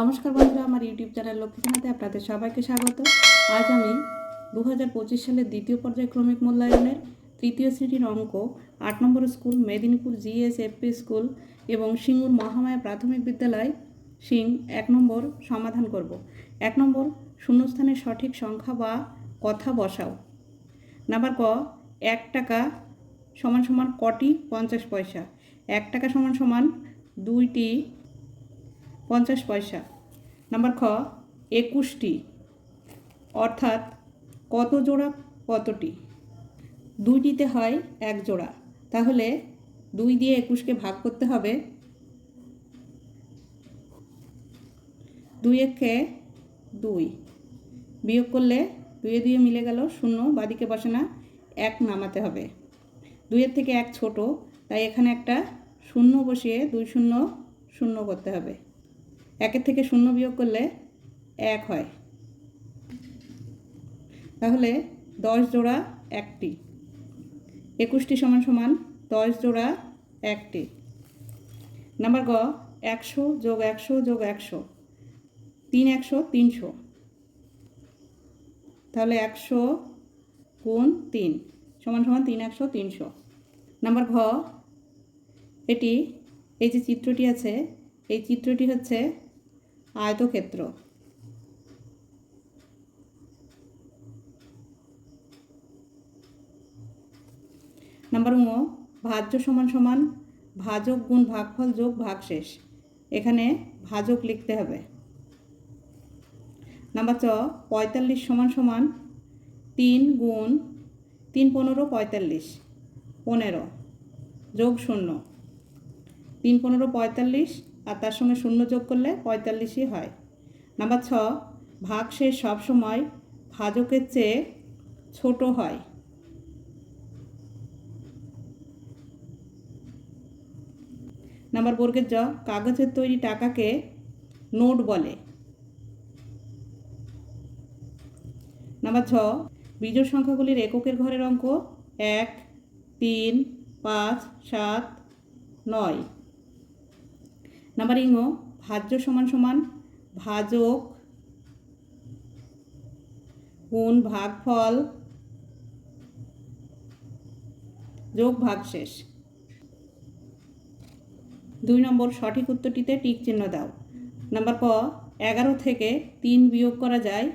নমস্কার বন্ধুরা, আমার ইউটিউব চ্যানেল লক্ষ্মীখানাতে আপনাদের সবাইকে স্বাগত। আজ আমি দু হাজার পঁচিশ সালের দ্বিতীয় পর্যায় ক্রমিক মূল্যায়নের তৃতীয় শ্রেণির অঙ্ক, আট নম্বর school, Medinipur GS FP school এবং সিঙ্গুর মহামায়া প্রাথমিক বিদ্যালয়, সিং এক নম্বর সমাধান করব। এক নম্বর, শূন্যস্থানের সঠিক সংখ্যা বা কথা বসাও। নাম্বার ক, এক টাকা সমান সমান কটি পঞ্চাশ পয়সা? এক টাকা সমান সমান দুইটি পঞ্চাশ পয়সা। নাম্বার খ, একুশটি। অর্থাৎ কত জোড়া, কতটি? দুইটিতে হয় এক জোড়া। তাহলে দুই দিয়ে একুশকে ভাগ করতে হবে। দুই একে দুই। বিয়োগ করলে দুয়ে দুয়ে মিলে গেল শূন্য, বাদিকে বসে না, এক নামাতে হবে। দুইয়ের থেকে এক ছোট, তাই এখানে একটা শূন্য বসিয়ে দুই শূন্য শূন্য করতে হবে। একের থেকে শূন্য বিয়োগ করলে এক হয়। তাহলে দশ জোড়া একটি। একুশটি সমান সমান দশ জোড়া একটি। নাম্বার গ, একশো যোগ একশো যোগ একশো। তিন একশো, তিনশো। তাহলে একশো গুণ তিন, সমান সমান তিন একশো, তিনশো। নাম্বার ঘ, এটি, এই যে চিত্রটি আছে, এই চিত্রটি হচ্ছে আয়তক্ষেত্র। নাম্বার ও, ভাজ্য সমান সমান ভাজক গুণ ভাগফল যোগ ভাগশেষ। এখানে ভাজক লিখতে হবে। নাম্বার চ, পঁয়তাল্লিশ সমান সমান তিন গুণ তিন পনেরো পঁয়তাল্লিশ, পনেরো যোগ শূন্য। তিন পনেরো পঁয়তাল্লিশ আর তার সঙ্গে শূন্য যোগ করলে পঁয়তাল্লিশই হয়। নাম্বার ছ, ভাগশেষ সবসময় ভাজকের চেয়ে ছোট হয়। নাম্বার বর্গের জ, কাগজের তৈরি টাকাকে নোট বলে। নাম্বার ছ, বিজোড় সংখ্যাগুলির এককের ঘরের অঙ্ক এক, তিন, পাঁচ, সাত, নয়। নাম্বার ইঙ্গ ভাজ্য সমান সমান, ভাজক, গুণ, ভাগফল, যোগ, ভাগশেষ। দুই নম্বর সঠিক উত্তরটিতে টিক চিহ্ন দাও। নাম্বার ক, এগারো থেকে তিন বিয়োগ করা যায়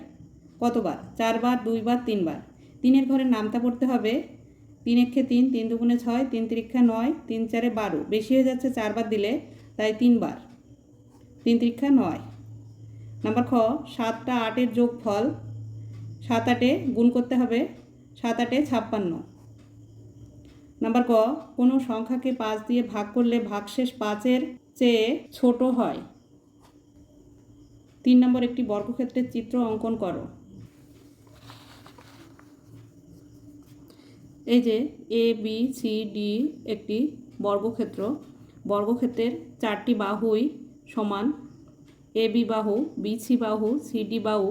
কতবার? চারবার, দুইবার, তিনবার। তিনের ঘরে নামতা পড়তে হবে। তিন একে তিন তিন দুগুণে ছয়, তিন তিরিক্ষা নয়, তিন চারে বারো। বেশি হয়ে যাচ্ছে চারবার দিলে তাই তিনবার। তিন তিরিক্ষা নয়। নাম্বার খ, সাতটা আটের যোগ ফল সাত আটে গুণ করতে হবে সাত আটে ছাপ্পান্ন। নাম্বার ক, কোনো সংখ্যাকে পাঁচ দিয়ে ভাগ করলে ভাগশেষ পাঁচের চেয়ে ছোট হয়। তিন নম্বর একটি বর্গক্ষেত্রের চিত্র অঙ্কন করো। এই যে এ বি সি ডি একটি বর্গক্ষেত্র। বর্গক্ষেত্রের চারটি বাহুই সমান। এ বি বাহু, বি সি বাহু, সি ডি বাহু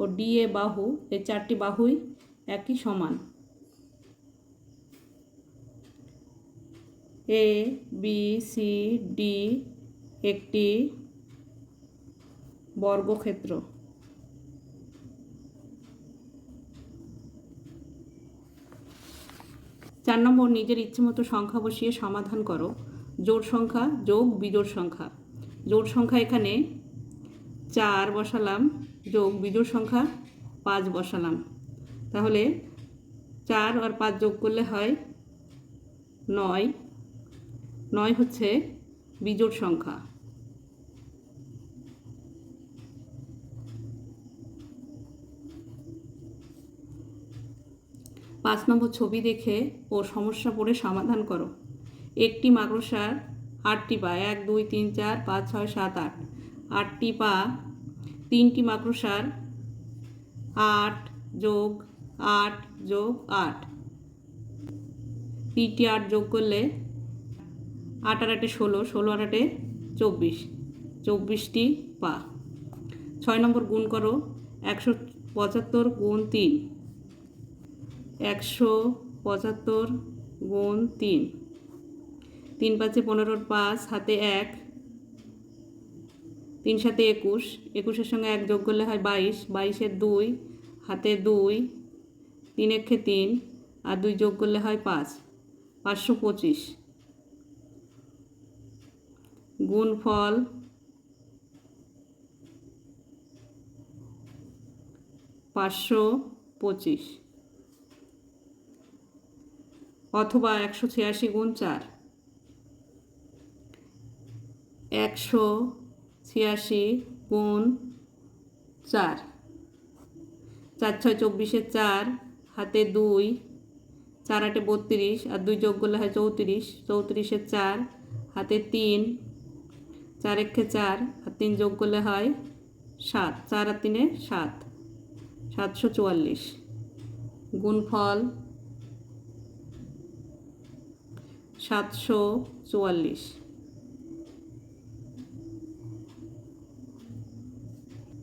ও ডি এ বাহু এই চারটি বাহুই একই সমান। এ, বি, সি, ডি একটি বর্গক্ষেত্র। চার নম্বর, নিজের ইচ্ছে মতো সংখ্যা বসিয়ে সমাধান করো। জোড় সংখ্যা যোগ বিজোড় সংখ্যা। জোড় সংখ্যা এখানে চার বসালাম, যোগ বিজোড় সংখ্যা পাঁচ বসালাম। তাহলে চার আর পাঁচ যোগ করলে হয় নয়। নয় হচ্ছে বিজোড় সংখ্যা। পাঁচ নম্বর ছবি দেখে ও সমস্যা পড়ে সমাধান করো। একটি মাকড়সার আটটি পা, এক, দুই, তিন, চার, পাঁচ, ছয়, সাত, আট। আটটি পা, তিনটি মাকড়সার আট যোগ আট যোগ আট। তিনটি আট যোগ করলে আট আর আটে ষোলো ষোলো আর আটে চব্বিশ, চব্বিশটি পা। ছয় নম্বর গুণ করো, একশো পঁচাত্তর গুণ তিন। একশো পঁচাত্তর গুণ তিন। তিন পাঁচে পনেরোর পাঁচ হাতে এক, তিন সাথে একুশ, একুশের সঙ্গে এক যোগ করলে হয় বাইশ, বাইশের দুই, হাতে দুই, তিন একে তিন, আর দুই যোগ করলে হয় পাঁচ, পাঁচশো পঁচিশ। গুণফল পাঁচশো পঁচিশ, অথবা একশো ছিয়াশি গুণ চার। একশো ছিয়াশি গুণ চার। চার ছয় চব্বিশে চার, হাতে দুই, চার আটে বত্রিশ, আর দুই যোগ করলে হয় চৌত্রিশ, চৌত্রিশে চার, হাতে তিন, চার একে চার, আর তিন যোগ করলে হয় সাত, চার আর তিনে সাত, সাতশো চুয়াল্লিশ। গুণফল সাতশো চুয়াল্লিশ।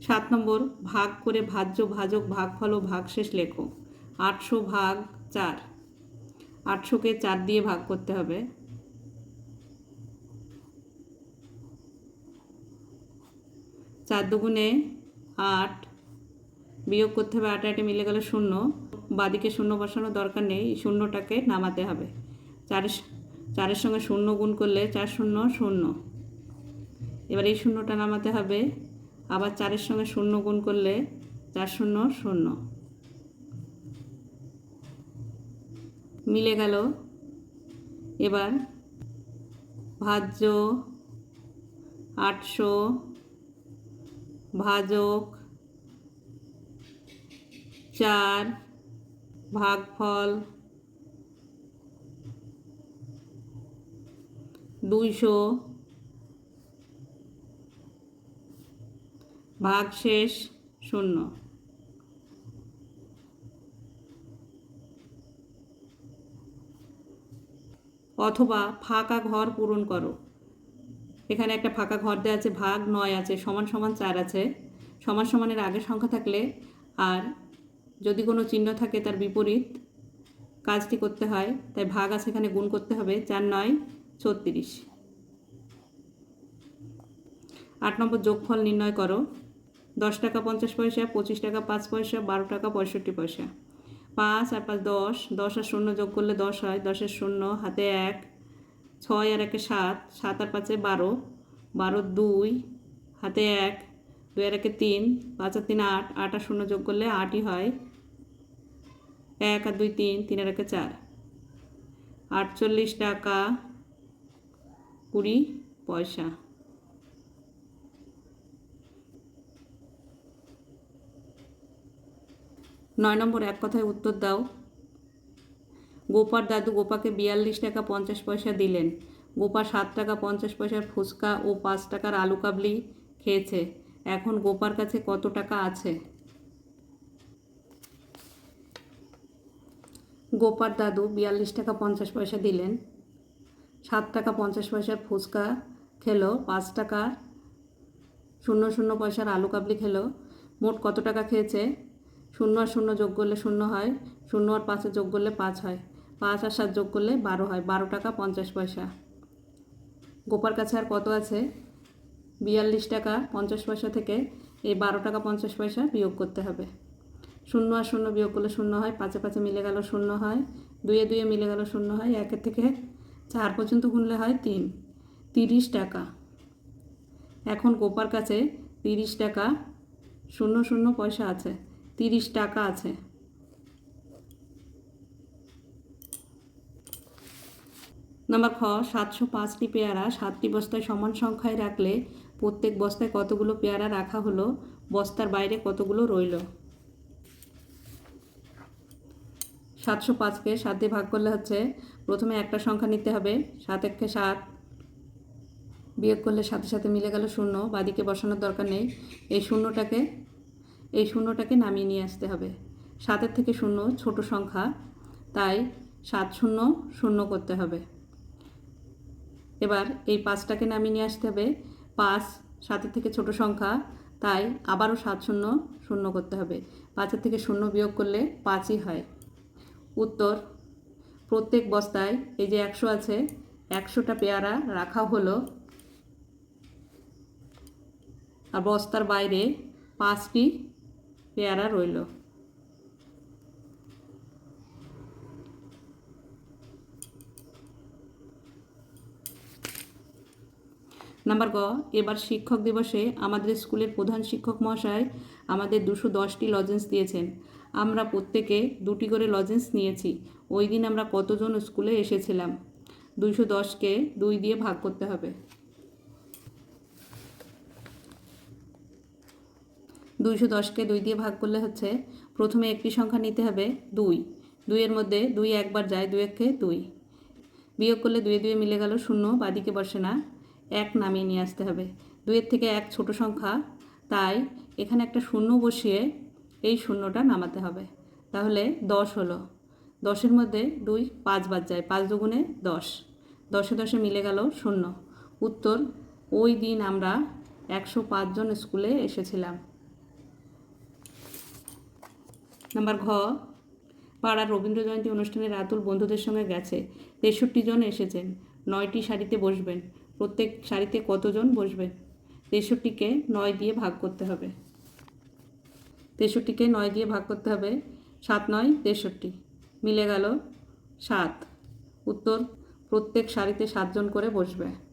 সাত নম্বর, ভাগ করে ভাজ্য, ভাজক, ভাগফল ও ভাগশেষ লেখো। আটশো ভাগ চার। আটশোকে চার দিয়ে ভাগ করতে হবে। চার দুগুণে আট, বিয়োগ করতে হবে আট, আটে মিলে গেল শূন্য। বাদিকে শূন্য বসানোর দরকার নেই শূন্যটাকে নামাতে হবে। চারের চারের সঙ্গে শূন্য গুণ করলে চার শূন্য শূন্য। এবার এই শূন্যটা নামাতে হবে আবার চারের সঙ্গে শূন্য গুণ করলে চার শূন্য শূন্য। মিলে গেল। এবার ভাজ্য, আটশো, ভাজক, চার, ভাগফল, দুইশো ভাগশেষ শূন্য। অথবা ফাঁকা ঘর পূরণ করো। এখানে একটা ফাঁকা ঘর দেওয়া আছে, ভাগ নয় আছে, সমান সমান চার আছে। সমান সমানের আগের সংখ্যা থাকলে আর যদি কোনো চিহ্ন থাকে তার বিপরীত কাজটি করতে হয়, তাই ভাগ আছে এখানে গুণ করতে হবে, চার নয়, ছত্রিশ। আট নম্বর যোগফল নির্ণয় করো। দশ টাকা পঞ্চাশ পয়সা, পঁচিশ টাকা পাঁচ পয়সা, বারো টাকা পঁয়ষট্টি পয়সা। পাঁচ আর পাঁচ দশ দশ আর শূন্য যোগ করলে দশ হয় দশের শূন্য, হাতে এক, ছয় আর একে সাত সাত আর পাঁচে বারো বারো দুই, হাতে এক, দুই আর একে তিন, পাঁচ আর তিন আট আট আর শূন্য যোগ করলে আটই হয়। এক আর দুই তিন তিন আর একে চার। আটচল্লিশ টাকা কুড়ি পয়সা। নয় নম্বর এক কথায় উত্তর দাও। গোপার দাদু গোপাকে বিয়াল্লিশ টাকা পঞ্চাশ পয়সা দিলেন। গোপা সাত টাকা পঞ্চাশ পয়সার ফুচকা ও পাঁচ টাকার আলু কাবলি খেয়েছে। এখন গোপার কাছে কত টাকা আছে? গোপার দাদু বিয়াল্লিশ টাকা পঞ্চাশ পয়সা দিলেন। সাত টাকা পঞ্চাশ পয়সার ফুচকা খেলো, পাঁচ টাকা শূন্য শূন্য পয়সার আলু কাবলি খেলো। মোট কত টাকা খেয়েছে? শূন্য আর শূন্য যোগ করলে শূন্য হয়, শূন্য আর পাঁচে যোগ করলে পাঁচ হয়। পাঁচ আর সাত যোগ করলে বারো হয়, বারো টাকা পঞ্চাশ পয়সা। গোপার কাছে আর কত আছে? বিয়াল্লিশ টাকা পঞ্চাশ পয়সা থেকে এই বারো টাকা পঞ্চাশ পয়সা বিয়োগ করতে হবে। শূন্য আর শূন্য বিয়োগ করলে শূন্য হয়, পাঁচে পাঁচে মিলে গেল শূন্য হয়, দুয়ে দুয়ে মিলে গেল শূন্য হয়, একের থেকে চার পর্যন্ত গুনলে হয় তিন। তিরিশ টাকা। এখন গোপার কাছে তিরিশ টাকা শূন্য শূন্য পয়সা আছে। তিরিশ টাকা আছে। নাম্বার খ, সাতশো পাঁচটি পেয়ারা সাতটি বস্তায় সমান সংখ্যায় রাখলে প্রত্যেক বস্তায় কতগুলো পেয়ারা রাখা হলো, বস্তার বাইরে কতগুলো রইল? সাতশো পাঁচকে সাত দিয়ে ভাগ করলে হচ্ছে প্রথমে একটা সংখ্যা নিতে হবে, সাত একে সাত বিয়োগ করলে সাথে সাথে মিলে গেল শূন্য, বাদিকে বসানোর দরকার নেই। এই শূন্যটাকে এই শূন্যটাকে নামিয়ে নিয়ে আসতে হবে। সাতের থেকে শূন্য, ছোট সংখ্যা। তাই সাত শূন্য শূন্য করতে হবে। এবার এই পাঁচটাকে নামিয়ে নিয়ে আসতে হবে। পাঁচ, সাতের থেকে ছোট সংখ্যা। তাই আবারও সাত শূন্য শূন্য করতে হবে। পাঁচের থেকে শূন্য বিয়োগ করলে পাঁচই হয়। উত্তর, প্রত্যেক বস্তায় এই যে একশো আছে, একশোটা পেয়ারা রাখা হলো। আর বস্তার বাইরে পাঁচটি পেয়ারা রইল। নাম্বার গ, এবার শিক্ষক দিবসে আমাদের স্কুলের প্রধান শিক্ষক মহাশয় আমাদের দুশো দশটি লজেন্স দিয়েছেন। আমরা প্রত্যেকে দুটি করে লজেন্স নিয়েছি। ওই দিন আমরা কতজন স্কুলে এসেছিলাম? দুইশো দশকে দুই দিয়ে ভাগ করতে হবে। দুইশো দশকে দুই দিয়ে ভাগ করলে হচ্ছে প্রথমে একটি সংখ্যা নিতে হবে দুই। দুইয়ের মধ্যে দুই একবার যায়, দুই একে দুই। বিয়োগ করলে দুয়ে দুয়ে মিলে গেল শূন্য, বাদিকে বসে না। এক নামিয়ে নিয়ে আসতে হবে। দুইয়ের থেকে এক ছোট সংখ্যা, তাই এখানে একটা শূন্য বসিয়ে এই শূন্যটা নামাতে হবে। তাহলে দশ হলো। দশের মধ্যে দুই পাঁচবার যায়, পাঁচ দুগুণে দশ। দশে দশে মিলে গেল শূন্য। উত্তর, ওই দিন আমরা একশো পাঁচজন স্কুলে এসেছিলাম। নাম্বার ঘ, পাড়ার রবীন্দ্র জয়ন্তী অনুষ্ঠানে রাতুল বন্ধুদের সঙ্গে গেছে। তেষট্টি জন এসেছেন। নয়টি শাড়িতে বসবেন। প্রত্যেক শাড়িতে কতজন বসবেন? তেষট্টিকে নয় দিয়ে ভাগ করতে হবে। তেষট্টিকে নয় দিয়ে ভাগ করতে হবে। সাত নয়, তেষট্টি। মিলে গেল সাত। উত্তর, প্রত্যেক শাড়িতে সাতজন করে বসবে।